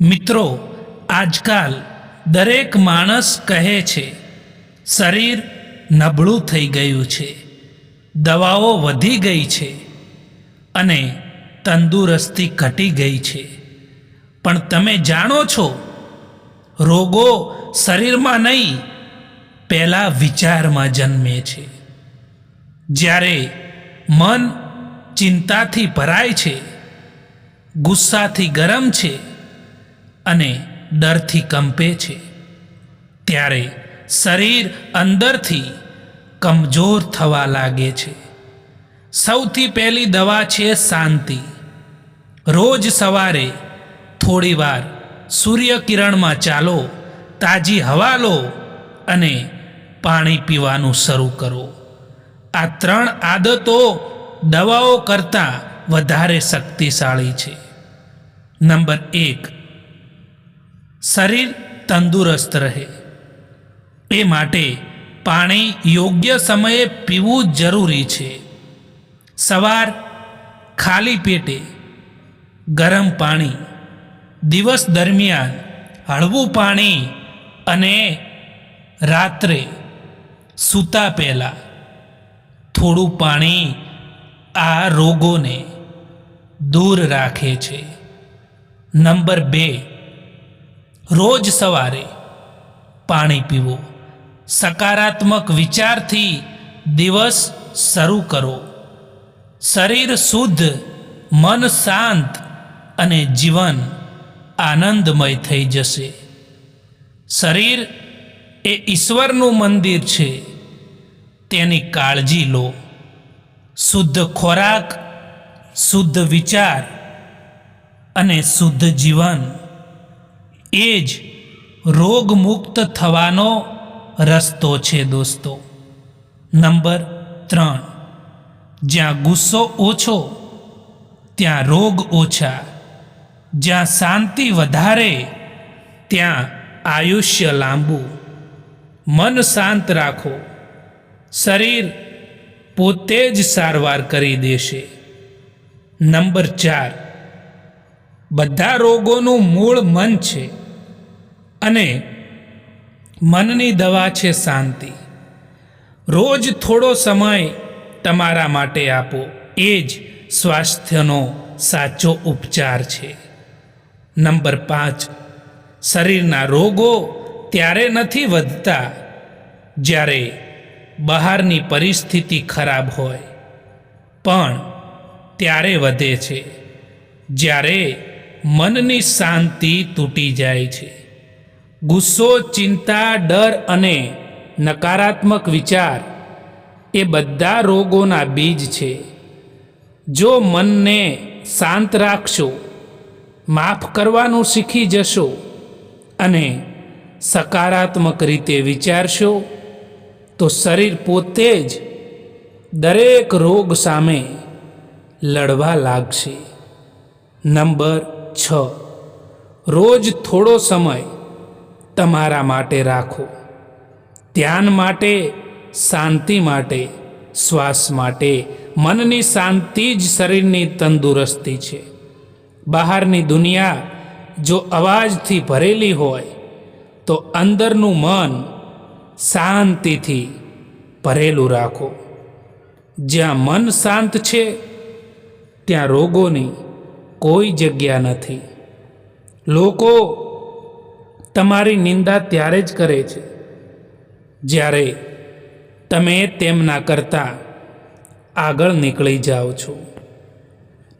મિત્રો, આજકાલ દરેક માણસ કહે છે, શરીર નબળું થઈ ગયું છે, દવાઓ વધી ગઈ છે અને તંદુરસ્તી ઘટી ગઈ છે. પણ તમે જાણો છો, રોગો શરીરમાં નહીં, પહેલાં વિચારમાં જન્મે છે. જ્યારે મન ચિંતાથી ભરાય છે, ગુસ્સાથી ગરમ છે અને ડરથી કંપે છે. ત્યારે શરીર અંદરથી કમજોર થવા લાગે છે. સૌથી પહેલી દવા છે શાંતિ. રોજ સવારે થોડીવાર સૂર્યકિરણમાં ચાલો, તાજી હવા લો અને પાણી પીવાનું શરૂ કરો. આ ત્રણ આદતો દવાઓ કરતાં વધારે શક્તિશાળી છે. નંબર એક શરીર તંદુરસ્ત રહે. એ માટે પાણી યોગ્ય સમયે પીવું જરૂરી છે. સવાર ખાલી પેટે ગરમ પાણી, દિવસ દરમિયાન હળવું પાણી અને રાત્રે સૂતા પહેલાં થોડું પાણી આ રોગોને દૂર રાખે છે. નંબર બે રોજ સવારે પાણી પીવો. સકારાત્મક વિચારથી દિવસ શરૂ કરો. શરીર શુદ્ધ, મન શાંત અને જીવન આનંદમય થઈ જશે. શરીર એ ઈશ્વરનું મંદિર છે. તેની કાળજી લો. શુદ્ધ ખોરાક, શુદ્ધ વિચાર અને શુદ્ધ જીવન એ જ રોગમુક્ત થવાનો રસ્તો છે દોસ્તો. નંબર ત્રણ. જ્યાં ગુસ્સો ઓછો, ત્યાં રોગ ઓછા. જ્યાં શાંતિ વધારે, ત્યાં આયુષ્ય લાંબુ. મન શાંત રાખો. શરીર પોતે જ સારવાર કરી દેશે. નંબર ચાર. બધા રોગોનું મૂળ મન છે. અને મનની દવા છે શાંતિ. રોજ થોડો સમય તમારા માટે આપો. એ જ સ્વાસ્થ્યનો સાચો ઉપચાર છે. નંબર પાંચ, શરીરના રોગો ત્યારે નથી વધતા જ્યારે બહારની પરિસ્થિતિ ખરાબ હોય. પણ ત્યારે વધે છે. જ્યારે મનની શાંતિ તૂટી જાય છે. ગુસ્સો, ચિંતા, ડર અને નકારાત્મક વિચાર એ બધા રોગોના બીજ છે. જો મનને શાંત રાખશો, માફ કરવાનું શીખી જશો અને સકારાત્મક રીતે વિચારશો, તો શરીર પોતે જ દરેક રોગ સામે લડવા લાગશે. નંબર છ. રોજ થોડો સમય તમારા માટે રાખો. ધ્યાન માટે, શાંતિ માટે, શ્વાસ માટે. મનની શાંતિ જ શરીરની તંદુરસ્તી છે. બહારની દુનિયા જો અવાજથી ભરેલી હોય, તો અંદરનું મન શાંતિથી ભરેલું રાખો. જ્યાં મન શાંત છે, ત્યાં રોગોની કોઈ જગ્યા નથી. લોકો તમારી નિંદા ત્યારે જ કરે છે. જ્યારે તમે તેમના કરતાં આગળ નીકળી જાઓ છો.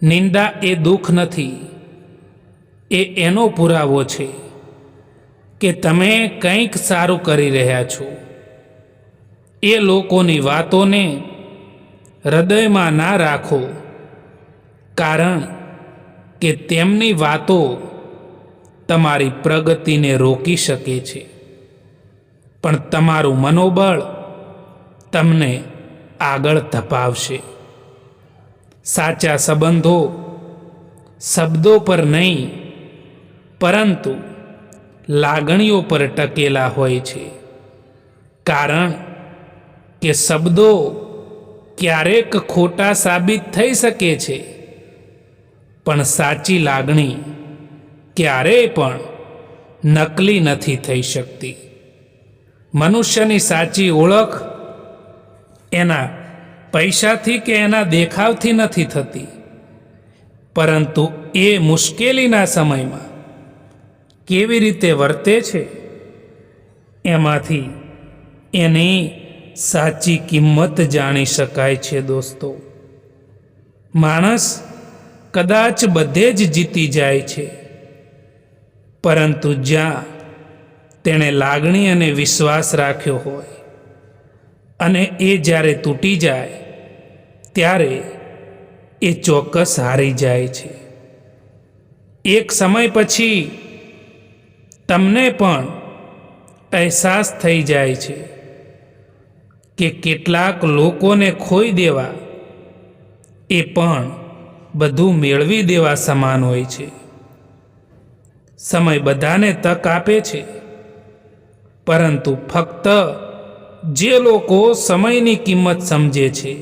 નિંદા એ દુઃખ નથી. એ એનો પુરાવો છે કે તમે કંઈક સારું કરી રહ્યા છો. એ લોકોની વાતોને હૃદયમાં ના રાખો. કારણ કે તેમની વાતો તમારી પ્રગતિને રોકી શકે છે. પણ તમારું મનોબળ તમને આગળ ધપાવશે. સાચા સંબંધો શબ્દો પર નહીં, પરંતુ લાગણીઓ પર ટકેલા હોય છે. કારણ કે શબ્દો ક્યારેક ખોટા સાબિત થઈ શકે છે, પણ સાચી લાગણી ક્યારેય પણ નકલી નથી થઈ શકતી. મનુષ્યની સાચી ઓળખ એના પૈસાથી કે એના દેખાવથી નથી થતી. પરંતુ એ મુશ્કેલીના સમયમાં કેવી રીતે વર્તે છે એમાંથી એની સાચી કિંમત જાણી શકાય છે દોસ્તો. માણસ કદાચ બધે જ જીતી જાય છે. પરંતુ જ્યાં તેણે લાગણી અને વિશ્વાસ રાખ્યો હોય અને એ જ્યારે તૂટી જાય, ત્યારે એ ચોક્કસ હારી જાય છે. એક સમય પછી તમને પણ અહેસાસ થઈ જાય છે કે કેટલાક લોકોને ખોઈ દેવા એ પણ બધું મેળવી દેવા સમાન હોય છે. સમય બધાને તક આપે છે. પરંતુ ફક્ત જે લોકો સમયની કિંમત સમજે છે,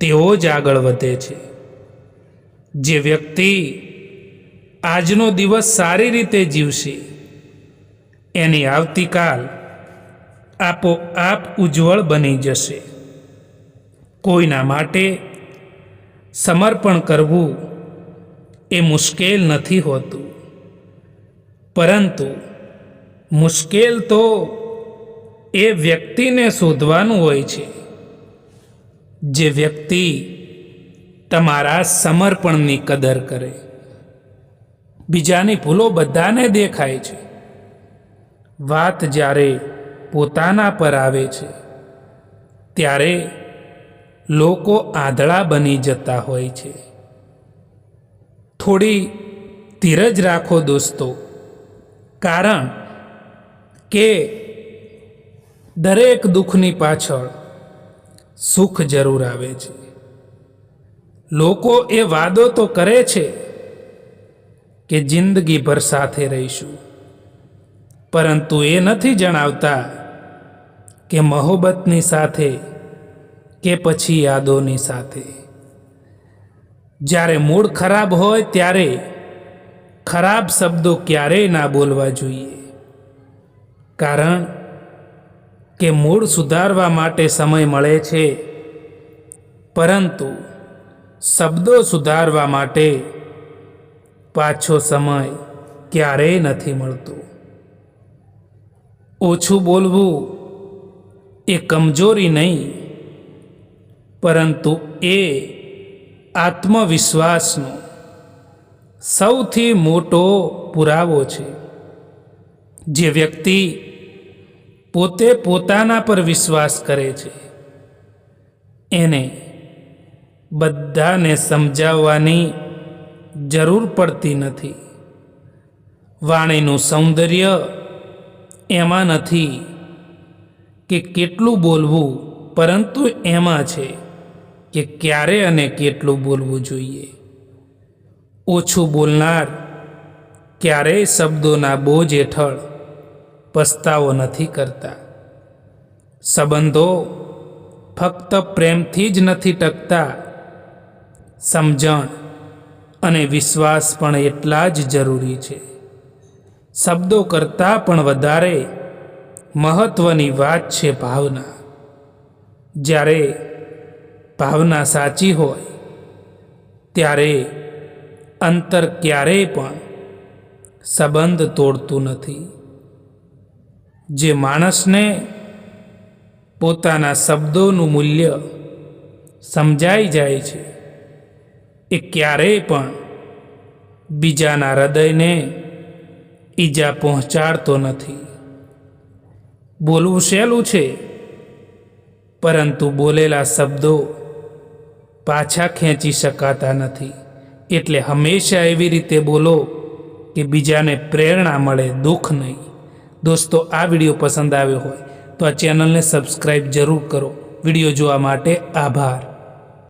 તેઓ જ આગળ વધે છે. જે વ્યક્તિ આજનો દિવસ સારી રીતે જીવશે, એની આવતીકાલ આપોઆપ ઉજ્જવળ બની જશે. કોઈના માટે સમર્પણ કરવું એ મુશ્કેલ નથી હોતું. પરંતુ મુશ્કેલ તો એ વ્યક્તિને શોધવાનું હોય છે. જે વ્યક્તિ તમારા સમર્પણની કદર કરે. બીજાની ભૂલો બધાને દેખાય છે. વાત જ્યારે પોતાના પર આવે છે, ત્યારે લોકો આંધળા બની જતા હોય છે. થોડી ધીરજ રાખો દોસ્તો. કારણ કે દરેક દુઃખની પાછળ સુખ જરૂર આવે છે. લોકો એ વાદો તો કરે છે કે જિંદગીભર સાથે રહીશું. પરંતુ એ નથી જણાવતા કે મહોબતની સાથે કે પછી યાદોની સાથે. જ્યારે મૂડ ખરાબ હોય ત્યારે ખરાબ શબ્દો ક્યારેય ના બોલવા જોઈએ. કારણ કે મૂળ સુધારવા માટે સમય મળે છે. પરંતુ શબ્દો સુધારવા માટે પાછો સમય ક્યારેય નથી મળતો. ઓછું બોલવું એ કમજોરી નહીં, પરંતુ એ આત્મવિશ્વાસનો સૌથી મોટો પુરાવો છે. જે વ્યક્તિ પોતે પોતાના પર વિશ્વાસ કરે છે. એને બધાને સમજાવવાની જરૂર પડતી નથી. વાણીનું સૌંદર્ય એમાં નથી કે કેટલું બોલવું, પરંતુ એમાં છે કે ક્યારે અને કેટલું બોલવું જોઈએ. ઓછું બોલનાર ક્યારેય શબ્દોના બોજ હેઠળ પસ્તાવો નથી કરતા. સંબંધો ફક્ત પ્રેમથી જ નથી ટકતા. સમજણ અને વિશ્વાસ પણ એટલા જ જરૂરી છે. શબ્દો કરતાં પણ વધારે મહત્ત્વની વાત છે ભાવના. જ્યારે ભાવના સાચી હોય, ત્યારે અંતર ક્યારેય પણ સંબંધ તોડતું નથી. જે માણસને પોતાના શબ્દોનું મૂલ્ય સમજાઈ જાય છે, એ ક્યારેય પણ બીજાના હૃદયને ઈજા પહોંચાડતો નથી. બોલવું સહેલું છે, પરંતુ બોલેલા શબ્દો પાછા ખેંચી શકાતા નથી. એટલે હંમેશા એવી રીતે બોલો કે બીજાને પ્રેરણા મળે, દુઃખ નહીં. દોસ્તો, આ વીડિયો પસંદ આવ્યો હોય તો આ ચેનલને સબસ્ક્રાઈબ જરૂર કરો. વીડિયો જોવા માટે આભાર.